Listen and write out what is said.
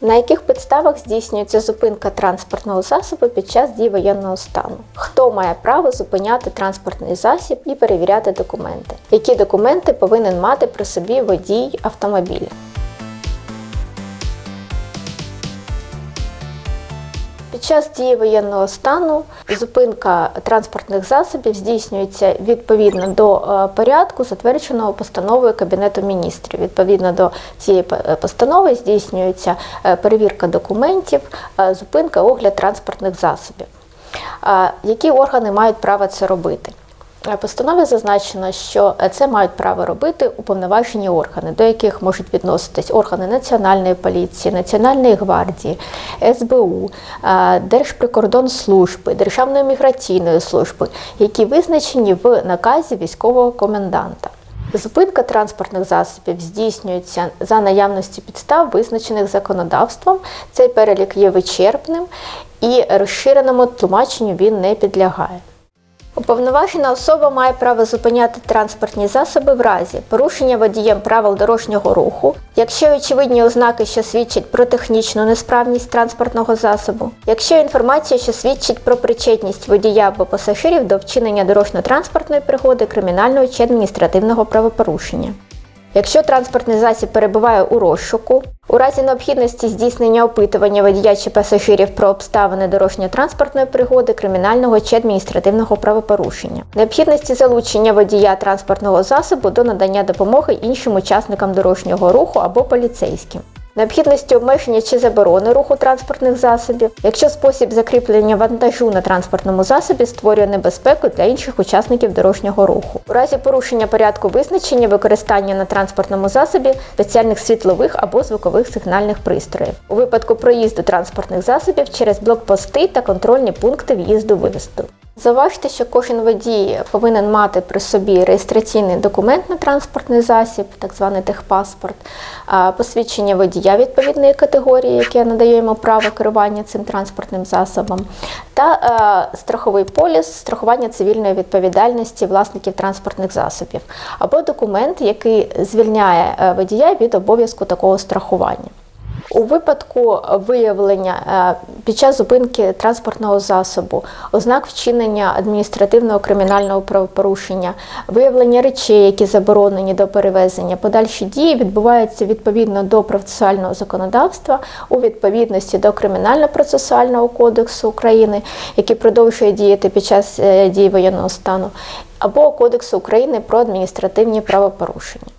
На яких підставах здійснюється зупинка транспортного засобу під час дії воєнного стану? Хто має право зупиняти транспортний засіб і перевіряти документи? Які документи повинен мати при собі водій автомобіля? Під час дії воєнного стану зупинка транспортних засобів здійснюється відповідно до е, порядку, затвердженого постановою Кабінету міністрів. Відповідно до цієї постанови здійснюється е, перевірка документів, е, зупинка, огляд транспортних засобів. Які органи мають право це робити? Е, постанові зазначено, що е, це мають право робити уповноважені органи, до яких можуть відноситись органи Національної поліції, Національної гвардії, СБУ, е, Держприкордонслужби, Державної міграційної служби, які визначені в наказі військового коменданта. Зупинка транспортних засобів здійснюється за наявності підстав, визначених законодавством. Цей перелік є вичерпним і розширеному тлумаченню він не підлягає. Уповноважена особа має право зупиняти транспортні засоби в разі порушення водієм правил дорожнього руху, якщо очевидні ознаки, що свідчать про технічну несправність транспортного засобу, якщо інформація, що свідчить про причетність водія або пасажирів до вчинення дорожньо-транспортної пригоди, кримінального чи адміністративного правопорушення. Якщо транспортний засіб перебуває у розшуку, у разі необхідності здійснення опитування водія чи пасажирів про обставини дорожньо-транспортної пригоди, кримінального чи адміністративного правопорушення, необхідності залучення водія транспортного засобу до надання допомоги іншим учасникам дорожнього руху або поліцейським. Необхідності обмеження чи заборони руху транспортних засобів, якщо спосіб закріплення вантажу на транспортному засобі створює небезпеку для інших учасників дорожнього руху. У разі порушення порядку визначення використання на транспортному засобі спеціальних світлових або звукових сигнальних пристроїв. У випадку проїзду транспортних засобів через блокпости та контрольні пункти в'їзду-виїзду. Зауважте, що кожен водій повинен мати при собі реєстраційний документ на транспортний засіб, так званий техпаспорт, посвідчення водія відповідної категорії, яке надає йому право керування цим транспортним засобом, та страховий поліс страхування цивільної відповідальності власників транспортних засобів, або документ, який звільняє е, водія від обов'язку такого страхування. У випадку виявлення е, під час зупинки транспортного засобу ознак вчинення адміністративного кримінального правопорушення, виявлення речей, які заборонені до перевезення, подальші дії відбуваються відповідно до процесуального законодавства у відповідності до Кримінально-процесуального кодексу України, який продовжує діяти під час е, дії воєнного стану, або Кодексу України про адміністративні правопорушення.